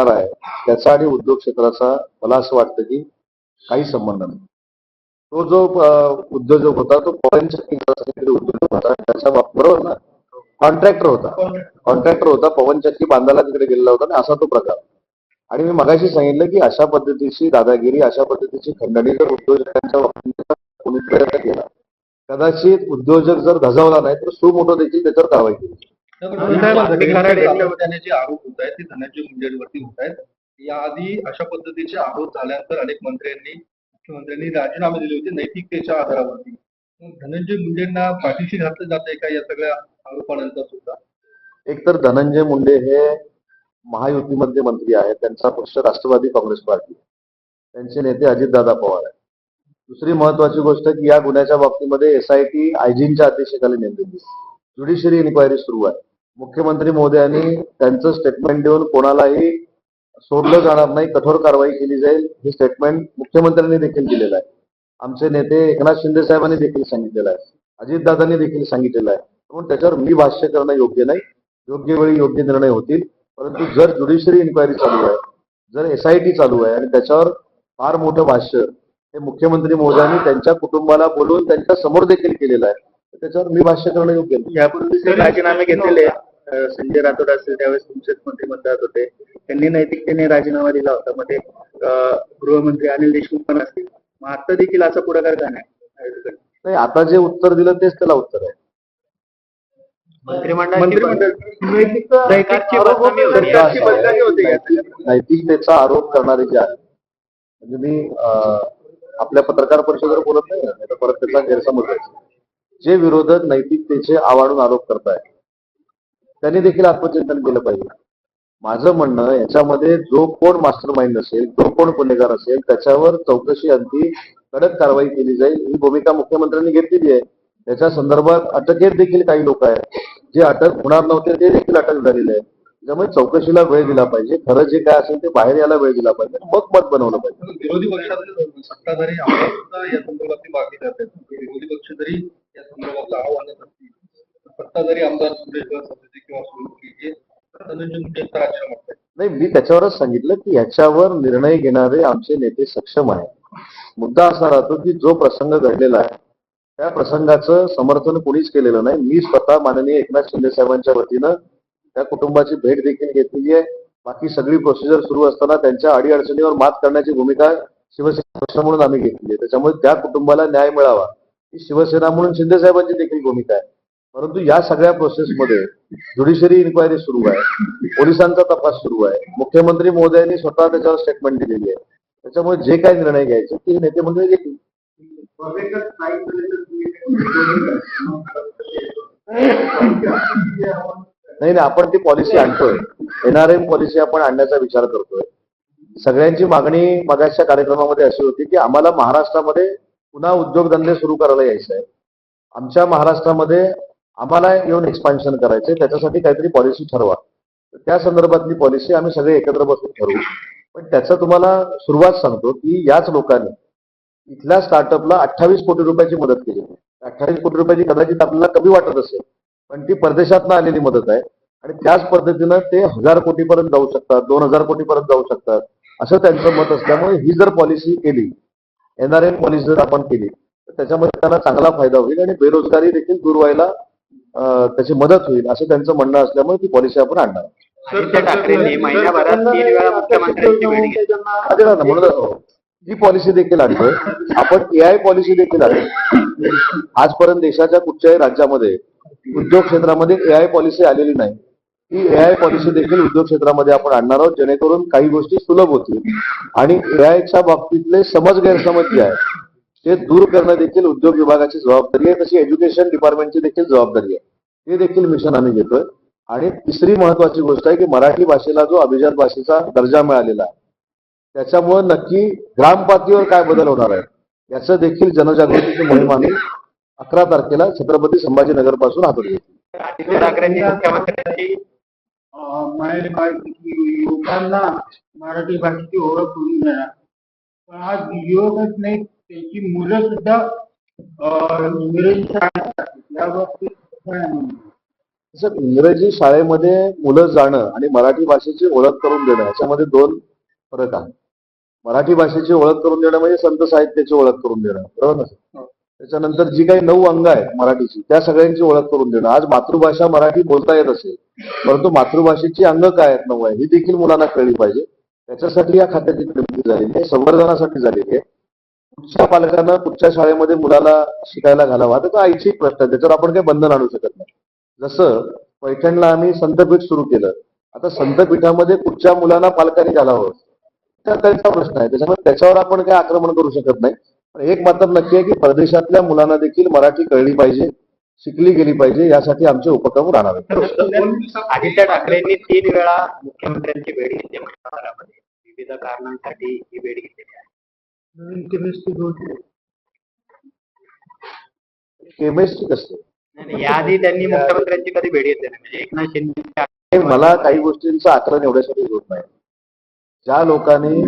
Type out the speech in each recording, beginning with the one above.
प्रकार आहे त्याचा आणि उद्योग क्षेत्राचा मला असं वाटतं की काही संबंध नाही. तो जो उद्योजक होता तो पवन उद्योजक होता त्याच्या बरोबर ना? कॉन्ट्रॅक्टर होता. कॉन्ट्रॅक्टर होता पवन चक्की बांधायला तिकडे गेलेला होता आणि असा तो प्रकार. आणि मी मगाशी सांगितलं की अशा पद्धतीची दादागिरी अशा पद्धतीची खंडणी जर उद्योजकांच्या बाबतीत केला. कदाचित उद्योजक जर धजावला नाही तर सुमोठो देखील त्याच्यावर कारवाई केली. सातत्याने आरोप होत आहेत ते धनंजय मुंडेवरती होत आहेत. याआधी अशा पद्धतीचे आरोप झाल्यानंतर अनेक मंत्र्यांनी मुख्यमंत्र्यांनी राजीनामे दिले होते नैतिकतेच्या आधारावरती. धनंजय मुंडेंना पाठीशी घातलं जात आहे का या सगळ्या आरोपानंतर सुद्धा? एकतर धनंजय मुंडे हे महायुतीमधले मंत्री आहेत. त्यांचा पक्ष राष्ट्रवादी काँग्रेस पार्टी त्यांचे नेते अजितदादा पवार आहेत. दुसरी महत्वाची गोष्ट की या गुन्ह्याच्या बाबतीमध्ये एसआयटी आयजीनच्या अध्यक्षतेखाली नेमलेली ज्युडिशरी इन्क्वायरी सुरू आहे. मुख्यमंत्री महोदयांनी त्यांचं स्टेटमेंट देऊन कोणालाही सोडलं जाणार नाही कठोर कारवाई केली जाईल हे स्टेटमेंट मुख्यमंत्र्यांनी देखील दिलेलं आहे. आमचे नेते एकनाथ शिंदे साहेबांनी देखील सांगितलेलं आहे. अजितदादांनी देखील सांगितलेलं आहे. म्हणून त्याच्यावर मी भाष्य करणं योग्य नाही. योग्य वेळी योग्य निर्णय होतील. परंतु जर ज्युडिशरी इन्क्वायरी चालू आहे जर एस आय टी चालू आहे आणि त्याच्यावर फार मोठं भाष्य हे मुख्यमंत्री मोदयांनी त्यांच्या कुटुंबाला बोलवून त्यांच्यासमोर देखील केलेलं आहे त्याच्यावर मी भाष्य करणं योग्य यापूर्वी जे राजीनामे घेतलेले संजय राठोड असतील त्यावेळेस तुमचेच मंत्रिमंडळात होते. त्यांनी नैतिकतेने राजीनामा दिला होता. मग ते अं, गृहमंत्री अनिल देशमुख पण असतील. मग आता देखील असा पुढाकार का नाही? नाही आता जे उत्तर दिलं तेच त्याला उत्तर आहे. मंत्रिमंडळ नैतिक- नैतिकतेचा आरोप करणारे जे आहेत म्हणजे मी अं, आपल्या पत्रकार परिषदेवर बोलत नाही ना, नाही तर परत त्याचा गैरसमज जे विरोधक नैतिकतेचे आवाडून आरोप करतायत त्यांनी देखील आत्मचिंतन केलं पाहिजे. माझं म्हणणं याच्यामध्ये जो कोण मास्टर माइंड असेल जो कोण गुन्हेगार असेल त्याच्यावर चौकशी अंती कडक कारवाई केली जाईल ही भूमिका मुख्यमंत्र्यांनी घेतलेली आहे. त्याच्या संदर्भात अटकेत देखील काही लोक आहेत जे अटक होणार नव्हते ते देखील अटक झालेले आहेत. त्यामुळे चौकशीला वेळ दिला पाहिजे. खरं जे काय असेल ते बाहेर यायला वेळ दिला पाहिजे मग मत बनवलं पाहिजे. विरोधी पक्षातील सत्ताधारी या संदर्भातली मागणी करतात विरोधी पक्ष जरी या संदर्भातलं आव्हानं सत्ता जरी आमदार सुरेश किंवा हे नाही मी त्याच्यावरच सांगितलं की याच्यावर निर्णय घेणारे आमचे नेते सक्षम आहेत. मुद्दा असा राहतो की जो प्रसंग घडलेला आहे त्या प्रसंगाचं समर्थन कोणीच केलेलं नाही. मी स्वतः माननीय एकनाथ शिंदे साहेबांच्या वतीनं त्या कुटुंबाची भेट देखील घेतलेली आहे. बाकी सगळी प्रोसिजर सुरू असताना त्यांच्या अडीअडचणीवर मात करण्याची भूमिका शिवसेना पक्ष म्हणून आम्ही घेतली आहे. त्याच्यामुळे त्या कुटुंबाला न्याय मिळावा. ही शिवसेना म्हणून शिंदे साहेबांची देखील भूमिका आहे. परंतु या सगळ्या प्रोसेसमध्ये ज्युडिशरी इन्क्वायरी सुरू आहे. पोलिसांचा तपास सुरू आहे. मुख्यमंत्री मोदयांनी स्वतः त्याच्यावर स्टेटमेंट दिलेली आहे. त्याच्यामुळे जे काही निर्णय घ्यायचे ते नेते मंडळी घेतील. नाही नाही आपण ती पॉलिसी आणतोय. एनआरएम पॉलिसी आपण आणण्याचा विचार करतोय. सगळ्यांची मागणी मगाच्या कार्यक्रमामध्ये अशी होती की आम्हाला महाराष्ट्रामध्ये पुन्हा उद्योगधंदे सुरू करायला यायचं आहे आमच्या महाराष्ट्रामध्ये आम्हाला येऊन एक्सपान्शन करायचे त्याच्यासाठी काहीतरी पॉलिसी ठरवा. तर त्या संदर्भातली पॉलिसी आम्ही सगळे एकत्र बसून ठरवू. पण त्याचं तुम्हाला सुरुवात सांगतो की याच लोकांनी इथल्या स्टार्टअपला अठ्ठावीस कोटी रुपयाची मदत केली. अठ्ठावीस कोटी रुपयाची कदाचित आपल्याला कमी वाटत असेल पण ती परदेशातनं आलेली मदत आहे. आणि त्याच पद्धतीनं ते हजार कोटीपर्यंत जाऊ शकतात दोन हजार कोटीपर्यंत जाऊ शकतात. असं त्यांचं मत असल्यामुळे ही जर पॉलिसी केली एनआरएन पॉलिसी जर आपण केली तर त्याच्यामध्ये त्यांना चांगला फायदा होईल आणि बेरोजगारी देखील दूर व्हायला त्याची मदत होईल असं त्यांचं म्हणणं असल्यामुळे ती पॉलिसी आपण आणणार म्हणून हो. ही पॉलिसी देखील आणतोय आपण एआय पॉलिसी देखील आणतो आजपर्यंत देशाच्या कुठच्याही राज्यामध्ये उद्योग क्षेत्रामध्ये एआय पॉलिसी आलेली नाही. ही एआय पॉलिसी देखील उद्योग क्षेत्रामध्ये आपण आणणार आहोत जेणेकरून काही गोष्टी सुलभ होतील. आणि एआयच्या बाबतीतले समज गैरसमज जे आहे ते दूर करणं देखील उद्योग विभागाची जबाबदारी आहे तशी एज्युकेशन डिपार्टमेंटची देखील जबाबदारी आहे. ते देखील मिशन आम्ही घेतोय. आणि तिसरी महत्वाची गोष्ट आहे की मराठी भाषेला जो अभिजात भाषेचा दर्जा मिळालेला आहे त्याच्यामुळे नक्की ग्रामपातळीवर काय बदल होणार आहे याचं देखील जनजागृतीची मोहीम आम्ही अकरा तारखेला छत्रपती संभाजीनगरपासून हातात घेतली मुख्यमंत्र्यांची म्हणायला पाहिजे की लोकांना मराठी भाषेची ओळख करून देणार. पण आज युवकच नाही त्याची मुलं सुद्धा इंग्रजी शाळेत इंग्रजी शाळेमध्ये मुलं जाणं आणि मराठी भाषेची ओळख करून देणं याच्यामध्ये दोन फरक आहे मराठी भाषेची ओळख करून देणं म्हणजे संत साहित्याची ओळख करून देणं बरोबर ना? sir? त्याच्यानंतर जी काही नऊ अंग आहेत मराठीची त्या सगळ्यांची ओळख करून देणं. आज मातृभाषा मराठी बोलता येत असेल परंतु मातृभाषेची अंग काय आहेत नऊ आहे ही देखील मुलांना कळली पाहिजे. त्याच्यासाठी या खात्याची निर्मिती झालेली आहे संवर्धनासाठी झालेली आहे. कुठच्या पालकांना कुठच्या शाळेमध्ये मुलाला शिकायला घालावा त्याचा ऐच्छिक प्रश्न आहे त्याच्यावर आपण काही बंधन आणू शकत नाही. जसं पैठणला आम्ही संतपीठ सुरू केलं आता संतपीठामध्ये कुठच्या मुलांना पालकांनी घालावं त्याचा त्यांचा प्रश्न आहे. त्याच्यामुळे त्याच्यावर आपण काही आक्रमण करू शकत नाही. एक मात्र नक्की आहे की परदेशातल्या मुलांना देखील मराठी कळली पाहिजे शिकली गेली पाहिजे यासाठी आमचे उपक्रम राहणार आहेत. आदित्य ठाकरेंनी तीन वेळा मुख्यमंत्र्यांची भेट घेतली विविध कारणांसाठी ही भेट घेतलेली आहे. केमिस्ट्री कसं आणि याआधी त्यांनी मुख्यमंत्र्यांची कधी भेट घेतली नाही. म्हणजे एकनाथ शिंदे हे मला काही गोष्टींचं आकलन एवढ्यासाठी होत नाही. ज्या लोकांनी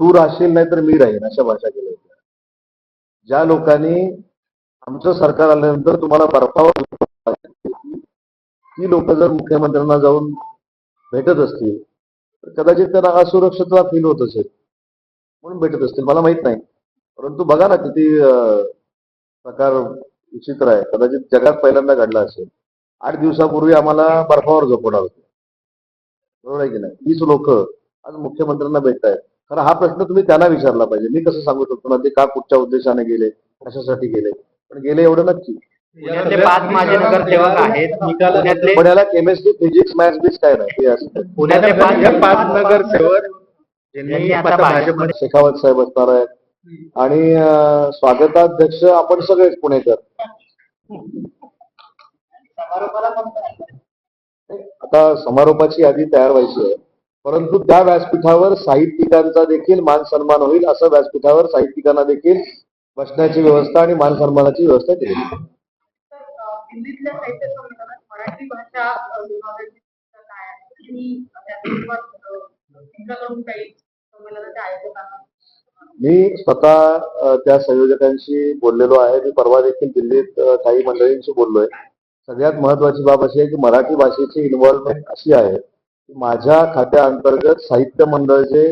तू राहशील नाही तर मी राहीन अशा भाषा केल्या होत्या. ज्या लोकांनी आमचं सरकार आल्यानंतर तुम्हाला बर्फावर ती लोक जर मुख्यमंत्र्यांना जाऊन भेटत असतील तर कदाचित त्यांना असुरक्षितता फील होत असेल. म्हणून भेटत असतील मला माहीत नाही. परंतु बघा ना किती प्रकार विचित्र आहे. कदाचित जगात पहिल्यांदा घडला असेल. आठ दिवसापूर्वी आम्हाला बर्फावर झोपवणार होते. बरोबर आहे की नाही? तीच लोक आज मुख्यमंत्र्यांना भेटतायत. खरं हा प्रश्न तुम्ही त्यांना विचारला पाहिजे. मी कसं सांगू शकतो ना ते का कुठच्या उद्देशाने गेले कशासाठी गेले? पण गेले एवढं नक्की. पुण्यातले पाच माजी नगरसेवक आहेत पुण्यातले पण याला केमिस्ट्री फिजिक्स मॅथ्स बीच काय नाही हे पुण्यातले पाच नगरसेवक शेखावत साहेब असणार आहेत. आणि स्वागताध्यक्ष आपण सगळेच पुणेकर. आता समारोपाची यादी तयार व्हायची आहे. परंतु त्या व्यासपीठावर साहित्यिकांचा देखील मान सन्मान होईल असं व्यासपीठावर साहित्यिकांना देखील बसण्याची व्यवस्था आणि मान सन्मानाची व्यवस्था केली मी स्वतः त्या संयोजकांशी बोललेलो आहे. मी परवा देखील दिल्लीत काही मंडळींशी बोललोय. सगळ्यात महत्वाची बाब अशी आहे की मराठी भाषेची इन्व्हॉल्वमेंट अशी आहे माझ्या खात्याअंतर्गत साहित्य मंडळ जे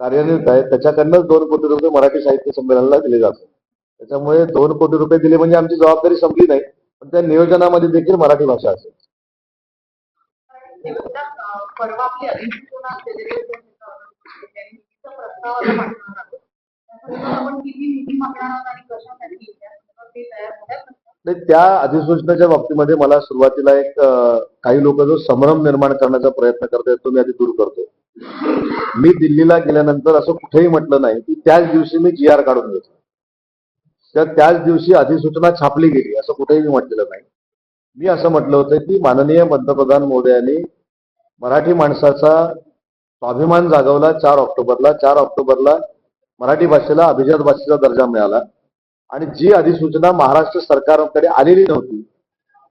कार्यान्वित आहे त्याच्याकडनंच दोन कोटी रुपये मराठी साहित्य संमेलनाला दिले जातात. त्याच्यामुळे दोन कोटी रुपये दिले म्हणजे आमची जबाबदारी संपली नाही पण त्या नियोजनामध्ये देखील मराठी भाषा असेल. परवा आपण किती निधी मागणार आहोत आणि कशासाठी नाही त्या अधिसूचनेच्या बाबतीमध्ये मला सुरुवातीला एक काही लोक जो संभ्रम निर्माण करण्याचा प्रयत्न करतात तो मी आधी दूर करतो मी दिल्लीला गेल्यानंतर असं कुठेही म्हटलं नाही की त्याच दिवशी मी जी आर काढून घेतो तर त्याच दिवशी अधिसूचना छापली गेली असं कुठेही मी म्हटलेलं नाही. मी असं म्हटलं होतं की माननीय पंतप्रधान मोदयांनी मराठी माणसाचा स्वाभिमान जागवला चार ऑक्टोबरला चार ऑक्टोबरला मराठी भाषेला अभिजात भाषेचा दर्जा मिळाला. आणि जी अधिसूचना महाराष्ट्र सरकारकडे आलेली नव्हती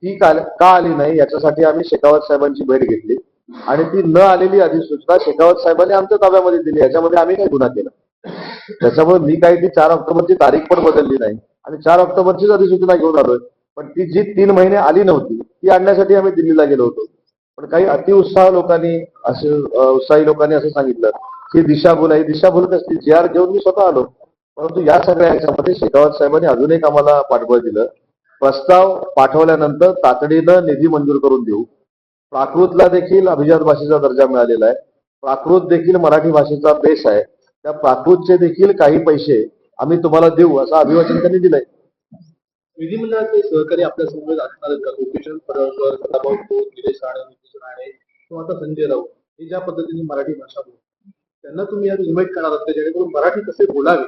ती का का आली नाही याच्यासाठी आम्ही शेखावत साहेबांची भेट घेतली. आणि ती न आलेली अधिसूचना शेखावत साहेबांनी आमच्या ताब्यामध्ये दिली याच्यामध्ये आम्ही काही गुन्हा केला. त्याच्यामुळे मी काही ती चार ऑक्टोबरची तारीख पण बदलली नाही. आणि चार ऑक्टोबरचीच अधिसूचना घेऊन आलोय. पण ती जी तीन महिने आली नव्हती ती आणण्यासाठी आम्ही दिल्लीला गेलो होतो. पण काही अतिउत्साह लोकांनी असे उत्साही लोकांनी असं सांगितलं की दिशाभूल आहे. दिशाभूल कसली जी आर घेऊन मी स्वतः आलो. परंतु या सगळ्या याच्यामध्ये शेखावत साहेबांनी अजून एक आम्हाला पाठबळ दिलं. प्रस्ताव पाठवल्यानंतर तातडीनं निधी मंजूर करून देऊ. प्राकृतला देखील अभिजात भाषेचा दर्जा मिळालेला आहे. प्राकृत देखील मराठी भाषेचा बेस आहे. त्या प्राकृतचे देखील काही पैसे आम्ही तुम्हाला देऊ असं अभिवाचन त्यांनी दिलंय. विधिमंडळाचे सहकारी आपल्यासमोर असणार गोपीचंद पडळकर सदाभाऊ खोत निलेश राणे नितीश राणे किंवा आता संजय राऊत हे ज्या पद्धतीने मराठी भाषा बोलतात त्यांना तुम्ही आज इन्व्हाइट करणार असता जेणेकरून मराठी कसे बोलावे?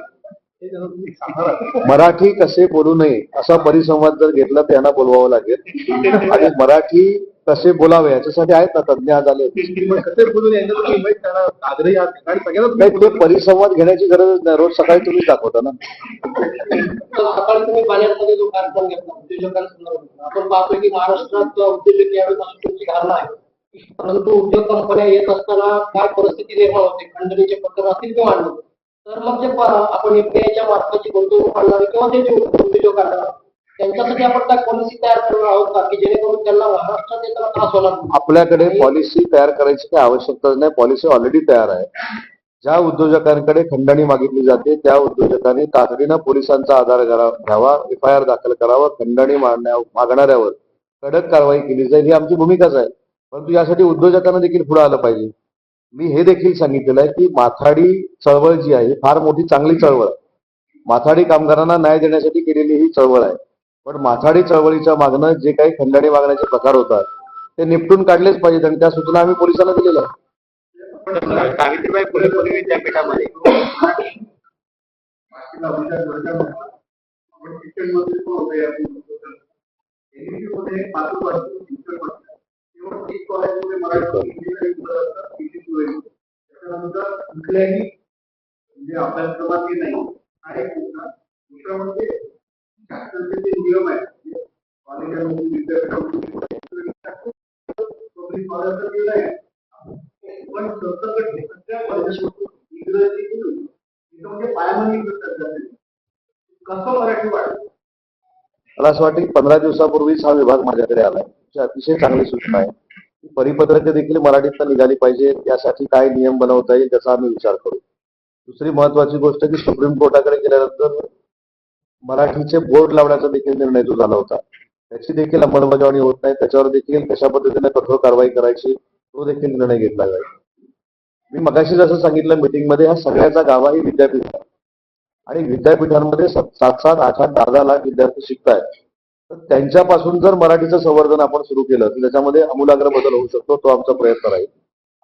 मराठी कसे बोलू नये असा परिसंवाद जर घेतला त्यांना बोलवावं लागेल. आणि मराठी कसे बोलावे याच्यासाठी आहेत ना तज्ञ आज आले बोलून नाही ते परिसंवाद घेण्याची गरज नाही. रोज सकाळी तुम्हीच दाखवता ना. तुम्ही जो कार्यक्रम घेतला आपण पाहतोय की महाराष्ट्रात उद्योजक यावेळी अशी आहे. परंतु उद्योग कंपन्या येत असताना काय परिस्थिती निर्माण होते? खंडणीचे पत्र असतील किंवा तर मग जे आपण एफडीआयच्या मार्फतची गुंतवणूक आणणार किंवा ते जे उद्योजक आणणार त्यांच्यासाठी आपण काय पॉलिसी तयार करणार आहोत का? की जेणेकरून त्यांना महाराष्ट्रात येताना त्रास होणार? आपल्याकडे पॉलिसी तयार करायची काही आवश्यकता नाही. पॉलिसी ऑलरेडी तयार आहे. ज्या उद्योजकांकडे खंडणी मागितली जाते त्या उद्योजकांनी तातडीनं पोलिसांचा आधार घ्यावा एफ आय आर दाखल करावा खंडणी मागणाऱ्यावर कडक कारवाई केली जाईल. ही आमची भूमिकाच आहे. परंतु यासाठी उद्योजकांना देखील पुढे आलं पाहिजे. मी हे देखील सांगितलेलं आहे की माथाडी चळवळ जी आहे ही फार मोठी चांगली चळवळ आहे. माथाडी कामगारांना न्याय देण्यासाठी केलेली ही चळवळ आहे. पण माथाडी चळवळीच्या मागणं जे काही खंडणी मागण्याचे प्रकार होतात ते निपटून काढलेच पाहिजेत आणि त्या सूचना आम्ही पोलिसांना दिलेल्या आहेत. सावित्रीबाई फुले पुणे विद्यापीठामध्ये. शिक्षण होईल. त्याच्यानंतर कुठल्याही म्हणजे अभ्यासक्रमात नाही. हा एक मुद्दा दुसरा म्हणजे शासनाचे जे नियम आहेत कॉलेजामध्ये विद्यापीठामध्ये पब्लिक पण सरसकट सगळ्या कॉलेजामध्ये इंग्रजी केली तिथं म्हणजे करतात कसं मराठी वाढतं? मला असं वाटतं की पंधरा दिवसापूर्वीच हा विभाग माझ्याकडे आलाय. अतिशय चांगली सूचना आहे. परिपत्रके देखील मराठीतनं निघाली पाहिजे त्यासाठी काय नियम बनवता येईल त्याचा आम्ही विचार करू. दुसरी महत्वाची गोष्ट की सुप्रीम कोर्टाकडे गेल्यानंतर मराठीचे बोर्ड लावण्याचा देखील निर्णय जो झाला होता. त्याची देखील अंमलबजावणी होत नाही त्याच्यावर देखील कशा पद्धतीने कठोर कारवाई करायची तो देखील निर्णय घेतला जाईल. मी मगाशी जसं सांगितलं मीटिंगमध्ये हा सगळ्याचा गावा ही विद्यापीठ आणि विद्यापीठांमध्ये सात सात सात आठ आठ दहा दहा लाख विद्यार्थी शिकतायत. तर त्यांच्यापासून जर मराठीचं संवर्धन आपण सुरू केलं तर त्याच्यामध्ये आमूलाग्र बदल होऊ शकतो तो आमचा प्रयत्न राहील.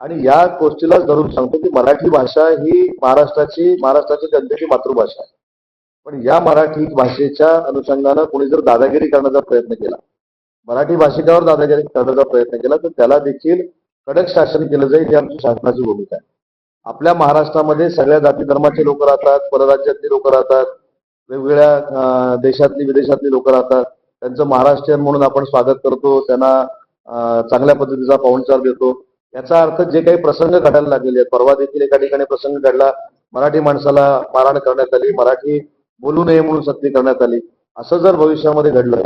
आणि या गोष्टीलाच धरून सांगतो की मराठी भाषा ही महाराष्ट्राची महाराष्ट्राच्या जनतेची मातृभाषा आहे. पण या मराठी भाषेच्या अनुषंगानं कोणी जर दादागिरी करण्याचा प्रयत्न केला मराठी भाषिकावर दादागिरी करण्याचा प्रयत्न केला तर त्याला देखील कडक शासन केलं जाईल ही आमची शासनाची भूमिका आहे. आपल्या महाराष्ट्रामध्ये सगळ्या जाती धर्माचे लोक राहतात परराज्यातली लोक राहतात वेगवेगळ्या देशातली विदेशातली लोक राहतात. त्यांचं महाराष्ट्रीयन म्हणून आपण स्वागत करतो त्यांना चांगल्या पद्धतीचा पाहुणचार देतो. याचा अर्थ जे काही प्रसंग घडायला लागलेले आहेत परवा देखील एका ठिकाणी प्रसंग घडला मराठी माणसाला मारहाण करण्यात आली मराठी बोलू नये म्हणून सक्ती करण्यात आली असं जर भविष्यामध्ये घडलं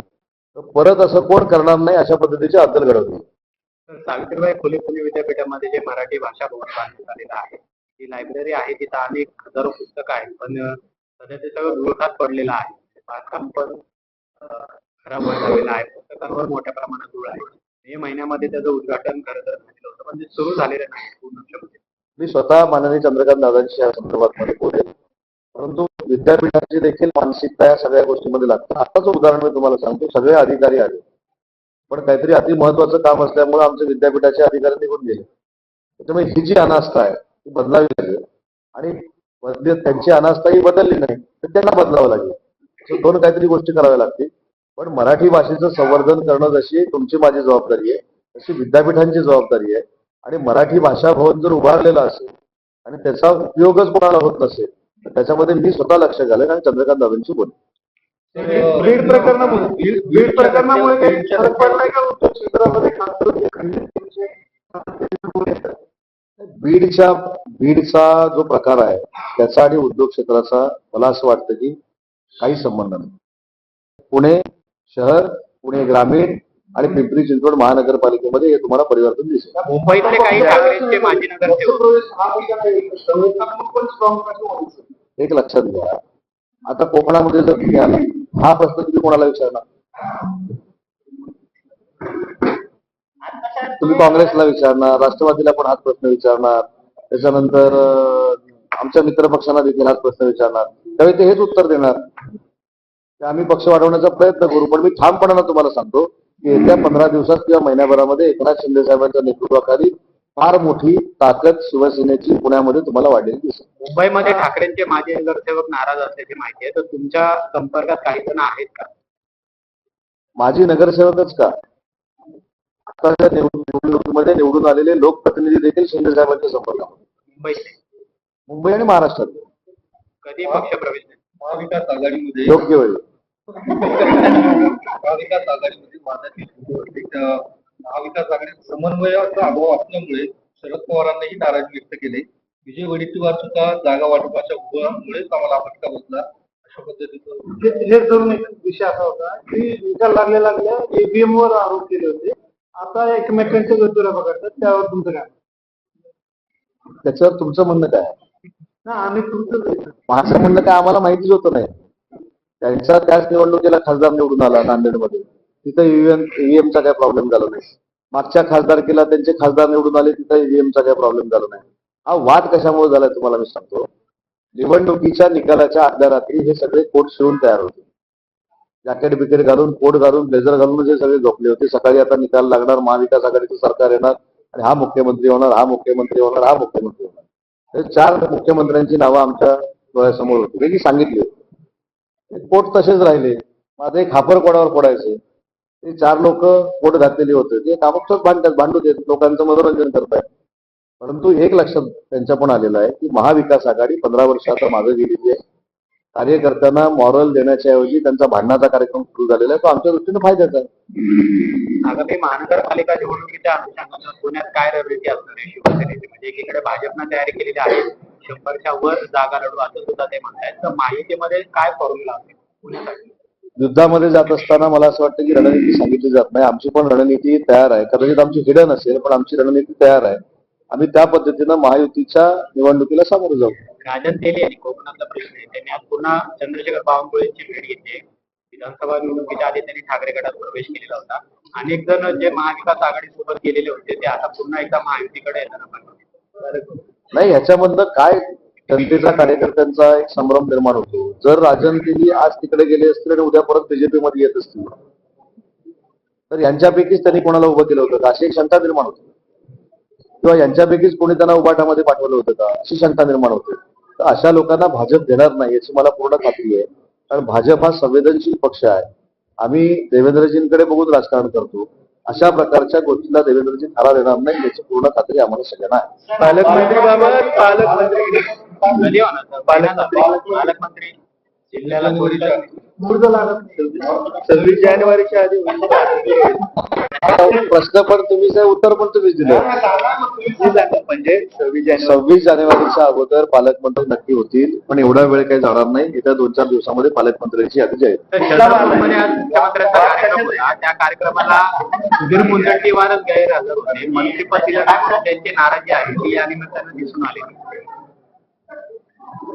तर परत असं कोण करणार नाही अशा पद्धतीची अद्दल घडवली. तर सावित्रीबाई फुले पुणे विद्यापीठामध्ये जे मराठी भाषा भवन बांधण्यात आलेलं आहे ती लायब्ररी आहे तिथं अनेक हजारो पुस्तकं आहेत पण सध्या ते सगळं धुळखात पडलेलं आहे. बांधकाम पण खराब व्हायला आहे पुस्तकांवर मोठ्या प्रमाणात धूळ आहे. मे महिन्यामध्ये त्याचं उद्घाटन खरं तर झालेलं होतं. पण ते सुरू झालेलं नाही. पूर्ण मी स्वतः माननीय चंद्रकांत दादांशी या संदर्भात मध्ये बोलेल. परंतु विद्यापीठाची देखील मानसिकता या सगळ्या गोष्टीमध्ये लागतात आताच उदाहरण मी तुम्हाला सांगतो. सगळे अधिकारी आले. पण काहीतरी अति महत्वाचं काम असल्यामुळे आमचे विद्यापीठाचे अधिकारी निघून गेले. त्याच्यामुळे ही जी अनास्था आहे ती बदलावी लागेल. आणि त्यांची अनास्था ही बदलली नाही तर त्यांना बदलावं लागेल. दोन काहीतरी गोष्टी कराव्या लागतील. पण मराठी भाषेचं संवर्धन करणं जशी तुमची माझी जबाबदारी आहे तशी विद्यापीठांची जबाबदारी आहे. आणि मराठी भाषा भवन जर उभारलेलं असेल आणि त्याचा उपयोगच कोणाला होत नसेल तर त्याच्यामध्ये मी स्वतः लक्ष घालेन आणि चंद्रकांत दादांशी खंडित तुमचे बीडच्या बीडचा जो प्रकार आहे त्याचा आणि उद्योग क्षेत्राचा मला असं वाटतं की काही संबंध नाही. पुणे शहर पुणे ग्रामीण आणि पिंपरी चिंचवड महानगरपालिकेमध्ये हे तुम्हाला परिवर्तन दिसेल. मुंबईतले काही माजी नगरसेवक. हा एक लक्षात घ्या. आता कोकणामध्ये जर तुम्ही आला हा प्रश्न तुम्ही कोणाला विचारणार? तुम्ही काँग्रेसला विचारणार राष्ट्रवादीला पण हाच प्रश्न विचारणार. त्याच्यानंतर आमच्या मित्रपक्षांना देखील हाच प्रश्न विचारणार. त्यावेळी ते हेच उत्तर देणार. आम्ही पक्ष वाढवण्याचा प्रयत्न करू पण मी ठामपणानं तुम्हाला सांगतो की येत्या पंधरा दिवसात किंवा महिन्याभरामध्ये एकनाथ शिंदे साहेबांच्या नेतृत्वाखाली फार मोठी ताकद शिवसेनेची पुण्यामध्ये तुम्हाला वाढलेली दिसेल. मुंबईमध्ये ठाकरेंचे माजी नगरसेवक नाराज असल्याची माहिती आहे तर तुमच्या संपर्कात काही जण आहेत का? माजी नगरसेवकच का? आताच्या निवड- निवडणुकीमध्ये निवडून आलेले लोकप्रतिनिधी देखील शिंदे साहेबांच्या संपर्कात मुंबईतले मुंबई आणि महाराष्ट्रात. कधी पक्ष प्रवेश महाविकास आघाडीमध्ये योग्य वेळी महाविकास आघाडीमध्ये वादाची महाविकास आघाडीत समन्वयाचा अभाव असल्यामुळे शरद पवारांनाही नाराजी व्यक्त केली. विजय वडेट्टीवार सुद्धा जागा वाटपाच्या मुळेच आम्हाला फटका बसला. अशा पद्धतीचं हे एक विषय असा होता की निकाल लागल्या लागल्या ईव्हीएम वर आरोप केले होते. आता एकमेकांच्या गतुरा पकडतात त्यावर तुमचं काय त्याच्यावर तुमचं म्हणणं काय आम्ही तुमचं माझं म्हणणं काय आम्हाला माहितीच होत नाही. त्यांचा त्याच निवडणुकीला खासदार निवडून आला नांदेडमध्ये. तिथं ईव्हीएम ईव्हीएमचा काही प्रॉब्लेम झाला नाही. मागच्या खासदारकीला त्यांचे खासदार निवडून आले तिथं ईव्हीएमचा काही प्रॉब्लेम झाला नाही. हा वाद कशामुळे झाला तुम्हाला मी सांगतो? निवडणुकीच्या निकालाच्या आधारात हे सगळे कोट शिवून तयार होते. जॅकेट बिकेट घालून कोट घालून ब्लेझर घालून जे सगळे झोपले होते. सकाळी आता निकाल लागणार महाविकास आघाडीचं सरकार येणार आणि हा मुख्यमंत्री होणार हा मुख्यमंत्री होणार हा मुख्यमंत्री होणार. तर चार मुख्यमंत्र्यांची नावं आमच्या डोळ्यासमोर होती. वेगळी सांगितली होती. ते पोट तसेच राहिले. माझे खापर कोणावर पडायचे. ते चार लोक पोट घातलेले होते. ते कामोक्षात भांडतात भांडू देत. लोकांचं मनोरंजन करतायत. परंतु एक लक्षात त्यांच्या पण आलेलं आहे की महाविकास आघाडी पंधरा वर्षाचा मागे गेलेली आहे. कार्यकर्त्यांना मॉरल देण्याच्या ऐवजी त्यांचा भांडणाचा कार्यक्रम सुरू झालेला आहे. तो आमच्या दृष्टीने फायद्याचा आहे. आगामी महानगरपालिका निवडणुकीच्या अनुषंगानं पुण्यात काय रणनीती असणार आहे? शिवसेनेची. म्हणजे एकीकडे भाजपनं तयारी केलेली आहे. शंभरच्या वर जागा लढू असं सुद्धा ते म्हणतायत. तर माहितीमध्ये काय फॉर्म्युला असेल पुण्यासाठी? युद्धामध्ये जात असताना मला असं वाटतं की रणनीती सांगितली जात नाही. आमची पण रणनीती तयार आहे. कदाचित आमची हिडन असेल पण आमची रणनीती तयार आहे. आम्ही त्या पद्धतीनं महायुतीच्या निवडणुकीला सामोरे जाऊ. राजन तेली यांनी कोकणातला प्रश्न आहे. त्यांनी आज पुन्हा चंद्रशेखर बावनकुळेंची भेट घेतली. विधानसभा निवडणुकीच्या आधी त्यांनी ठाकरे गटात प्रवेश केलेला होता. अनेक जण जे महाविकास आघाडी सोबत गेलेले होते ते आता पुन्हा एकदा महायुतीकडे येताना नाही ह्याच्यामधनं काय जनतेचा कार्यकर्त्यांचा एक संभ्रम निर्माण होतो? जर राजन तेली आज तिकडे गेले असतील आणि उद्या परत बीजेपी मध्ये येत असतील तर यांच्यापैकीच त्यांनी कोणाला उभं केलं होतं? अशी एक शंका निर्माण होते? किंवा यांच्यापैकीच कोणी त्यांना उभाटामध्ये पाठवलं होतं का? अशी शंका निर्माण होते. तर अशा लोकांना भाजप देणार नाही याची मला पूर्ण खात्री आहे. कारण भाजप हा संवेदनशील पक्ष आहे. आम्ही देवेंद्रजींकडे बघून राजकारण करतो. अशा प्रकारच्या गोष्टीला देवेंद्रजी थारा देणार नाही याची पूर्ण खात्री आम्हाला सगळ्यांना आहे? पालकमंत्री पालकमंत्री. जिल्ह्याला थोडीशी मुर्द लागत सव्वीस जानेवारीच्या आधी. प्रश्न पण तुम्हीच आहे उत्तर पण तुम्हीच दिलं. म्हणजे सव्वीस जानेवारी सव्वीस जानेवारीच्या अगोदर पालकमंत्री नक्की होतील पण एवढा वेळ काही जाणार नाही. येत्या दोन चार दिवसामध्ये पालकमंत्र्यांची यादी जाईल त्या कार्यक्रमाला सुधीर मुनगंटीवारच गैरहजर होते. मंत्रिपद त्यांची नाराजी आहे ती या निमित्तानं दिसून आली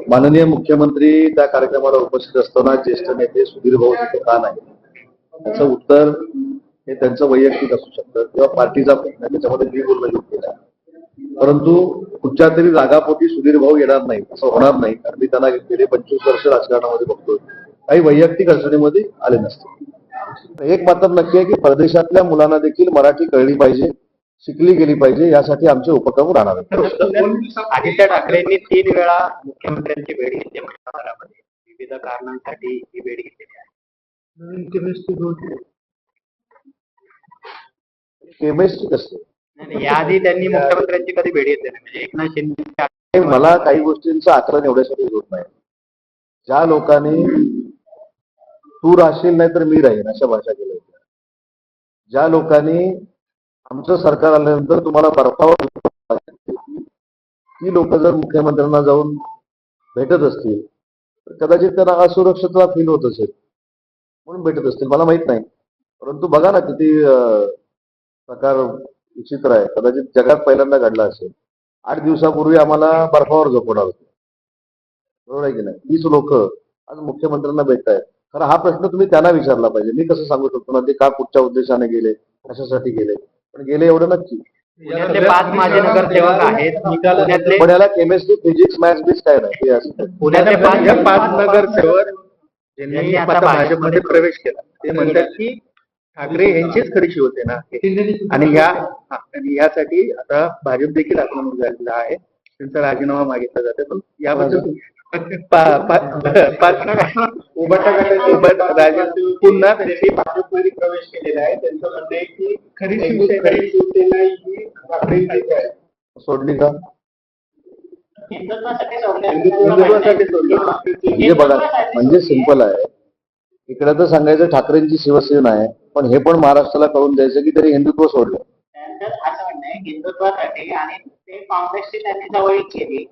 माननीय मुख्यमंत्री त्या कार्यक्रमाला उपस्थित असताना ज्येष्ठ नेते सुधीर भाऊ तिथे का नाही? त्याचं उत्तर हे त्यांचं वैयक्तिक असू शकतं किंवा पार्टीचा प्रश्न त्याच्यामध्ये मी बोलणं योग्य नाही. परंतु कुठच्या तरी जागापोटी सुधीर भाऊ येणार नाही असं होणार नाही कारण मी त्यांना गेले पंचवीस वर्ष राजकारणामध्ये बघतोय. काही वैयक्तिक अडचणीमध्ये आले नसते. एक मात्र नक्की आहे की परदेशातल्या मुलांना देखील मराठी कळली पाहिजे. शिकली गेली पाहिजे यासाठी आमचे उपक्रम राहणार आहेत. आदित्य ठाकरेंनी तीन वेळा मुख्यमंत्र्यांची भेट घेतली मंत्रिमंडळामध्ये विविध कारणांसाठी ही भेट घेतलेली आहे. केमिस्ट्री दोन. केमिस्ट्री कसं नाही, नाही, याआधी त्यांनी मुख्यमंत्र्यांची कधी भेट घेतली नाही. म्हणजे एकनाथ शिंदे मला काही गोष्टींचं आकलन एवढ्यासाठी होत नाही. ज्या लोकांनी तू राहशील नाही तर मी राहीन अशा भाषा केल्या होत्या. ज्या लोकांनी आमचं सरकार आल्यानंतर तुम्हाला बर्फावर ती लोक जर मुख्यमंत्र्यांना जाऊन भेटत असतील तर कदाचित त्यांना असुरक्षितता फील होत असेल. म्हणून भेटत असतील मला माहीत नाही. परंतु बघा ना किती प्रकार विचित्र आहे. कदाचित जगात पहिल्यांदा घडला असेल. आठ दिवसापूर्वी आम्हाला बर्फावर झोपवणार होते. बरोबर आहे की नाही? तीच लोक आज मुख्यमंत्र्यांना भेटत आहेत. खरं हा प्रश्न तुम्ही त्यांना विचारला पाहिजे. मी कसं सांगू शकतो ना ते का कुठच्या उद्देशाने गेले कशासाठी गेले? पण गेले एवढं नक्की. पुण्यातले पाच माजी नगरसेवक आहेत. पुण्यातले पण याला केमिस्ट्री फिजिक्स मॅथ्स बीस काय नाही हे असं. पुण्यातले पाच या पाच नगरसेवक ज्यांनी ज्यांनी आता आता भाजपमध्ये प्रवेश केला. ते म्हणतात की ठाकरे यांचीच खरी शिवसेना आहे. आणि ह्या हा, आणि यासाठी आता भाजप देखील आक्रमक झालेला आहे. त्यांचा राजीनामा मागितला जातो. पण याबद्दल तुम्ही- उभाटा गटाचे पुन्हा त्यांनी भाजपमध्ये प्रवेश केलेला आहे. त्यांचं म्हणणं आहे की खरी खरी शिवसेना ही ठाकरेंचीच आहे. सोडली का? हिंदुत्वासाठी सोडले. म्हणजे बघा म्हणजे सिंपल आहे. इकडे तर सांगायचं ठाकरेंची शिवसेना आहे पण हे पण महाराष्ट्राला कळून द्यायचं की त्यांनी हिंदुत्व सोडलं. त्यांचं असं म्हणणं आहे हिंदुत्वासाठी आणि ते काँग्रेसची त्यांनी जवळीक केली.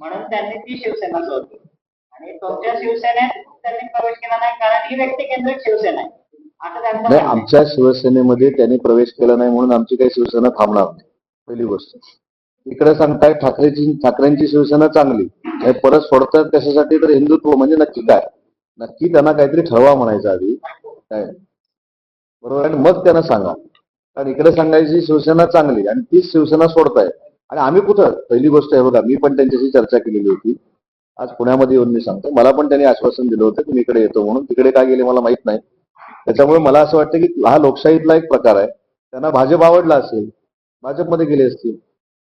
म्हणून त्यांनी ती शिवसेना सोडली. आणि तुमच्या शिवसेनेत त्यांनी प्रवेश केला नाही कारण ही व्यक्ती केंद्रित शिवसेना आहे. असं त्यांचं नाही म्हणणं आहे. आमच्या शिवसेनेमध्ये त्यांनी प्रवेश केला नाही म्हणून आमची काही शिवसेना थांबणार नाही. पहिली गोष्ट. इकडे सांगताय ठाकरेची ठाकरेंची शिवसेना चांगली. हे परत सोडतात कशासाठी? तर हिंदुत्व म्हणजे नक्की काय? नक्की त्यांना काहीतरी ठरवा म्हणायचं आधी. काय? बरोबर आणि मग त्यांना सांगा. कारण इकडे सांगायची शिवसेना चांगली आणि तीच शिवसेना सोडताय आणि आम्ही कुठं? पहिली गोष्ट आहे बघा मी पण त्यांच्याशी चर्चा केलेली होती. आज पुण्यामध्ये येऊन मी सांगतो. मला पण त्यांनी आश्वासन दिलं होतं की मी इकडे येतो म्हणून. तिकडे काय गेले मला माहीत नाही. त्याच्यामुळे मला असं वाटतं की हा लोकशाहीतला एक प्रकार आहे. त्यांना भाजप आवडला असेल भाजपमध्ये गेले असतील.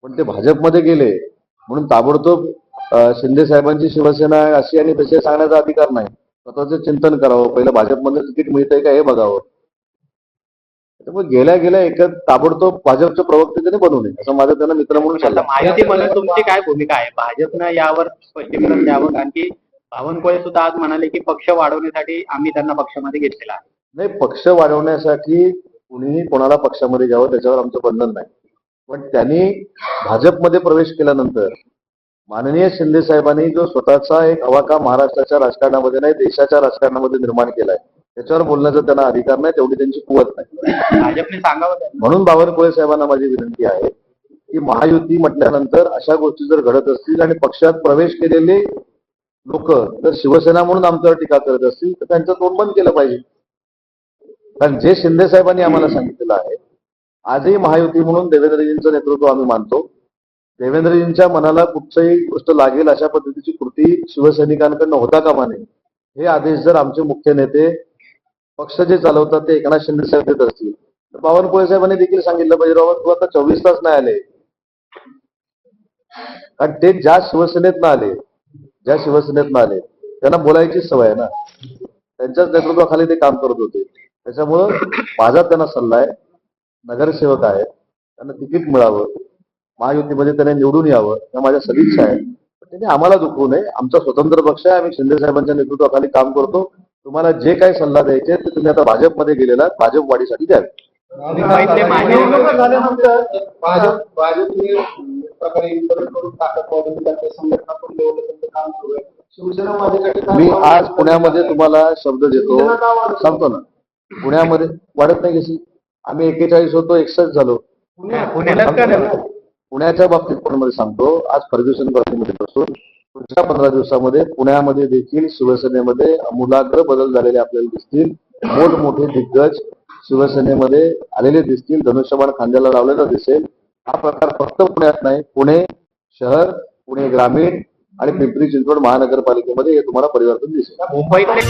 पण ते भाजपमध्ये गेले म्हणून ताबडतोब शिंदे साहेबांची शिवसेना अशी आणि तशी सांगण्याचा अधिकार नाही. स्वतःचं चिंतन करावं. पहिलं भाजपमध्ये तिकीट मिळतंय का हे बघावं. त्यामुळे गेल्या गेल्या एकच ताबडतोब भाजपचे प्रवक्ते त्यांनी बनवू नये असं माझं त्यांना मित्र म्हणून चाललं महायुतीमध्ये तुमची काय भूमिका आहे? भाजपनं यावर स्पष्टीकरण द्यावं? कारण की बावनकुळे सुद्धा आज म्हणाले की पक्ष वाढवण्यासाठी आम्ही त्यांना पक्षामध्ये घेतलेला आहे. नाही पक्ष वाढवण्यासाठी कुणीही कोणाला पक्षामध्ये घ्यावं त्याच्यावर आमचं बंधन नाही. पण त्यांनी भाजपमध्ये प्रवेश केल्यानंतर माननीय शिंदे साहेबांनी जो स्वतःचा एक अवाका महाराष्ट्राच्या राजकारणामध्ये नाही देशाच्या राजकारणामध्ये निर्माण केलाय त्याच्यावर बोलण्याचा त्यांना अधिकार नाही तेवढी त्यांची कुवत नाही. भाजपने सांगावं. म्हणून बावनकुळे साहेबांना माझी विनंती आहे की महायुती म्हटल्यानंतर अशा गोष्टी जर घडत असतील आणि पक्षात प्रवेश केलेले लोक जर शिवसेना म्हणून आमच्यावर टीका करत असतील तर त्यांचं तोंड बंद केलं पाहिजे. कारण जे शिंदे साहेबांनी आम्हाला सांगितलेलं आहे आजही महायुती म्हणून देवेंद्रजींचं नेतृत्व आम्ही मानतो. देवेंद्रजींच्या मनाला कुठचंही गोष्ट लागेल अशा पद्धतीची कृती शिवसैनिकांकडनं होता कामा नये हे आदेश जर आमचे मुख्य नेते पक्ष जे चालवतात ते एकनाथ शिंदे साहेब देत असतील. तर बावनकुळे साहेबांनी देखील सांगितलं पाहिजे बाबा तू आता चोवीस तास नाही आले. कारण ते ज्या शिवसेनेत आले ज्या शिवसेनेत आले त्यांना बोलायची सवय आहे ना. त्यांच्याच नेतृत्वाखाली ते काम करत होते. त्याच्यामुळं माझा त्यांना सल्ला आहे नगरसेवक आहेत त्यांना तिकीट मिळावं महायुतीमध्ये त्यांनी निवडून यावं या माझ्या सदिच्छा आहे पण त्यांनी आम्हाला दुखवू नये आमचा स्वतंत्र पक्ष आहे आम्ही शिंदे साहेबांच्या नेतृत्वाखाली काम करतो. तुम्हाला जे काही सल्ला द्यायचे ते तुम्ही आता भाजपमध्ये गेलेला भाजप वाढीसाठी द्यावे. मी आज पुण्यामध्ये तुम्हाला शब्द देतो. सांगतो ना. पुण्यामध्ये वाढत नाही कशी? आम्ही एकेचाळीस होतो एकसष्ट झालो? पुण्याच्या बाबतीत पण मध्ये सांगतो? आज फर्ग्युसन कॉलेजमध्ये बसून पुढच्या पंधरा दिवसामध्ये पुण्यामध्ये देखील शिवसेनेमध्ये आमूलाग्र बदल झालेले आपल्याला दिसतील. मोठमोठे दिग्गज शिवसेनेमध्ये आलेले दिसतील. धनुष्यबाण खांद्याला लावलेला दिसेल. हा प्रकार फक्त पुण्यात नाही पुणे शहर पुणे ग्रामीण आणि पिंपरी चिंचवड महानगरपालिकेमध्ये हे तुम्हाला परिवर्तन दिसेल. मुंबईतले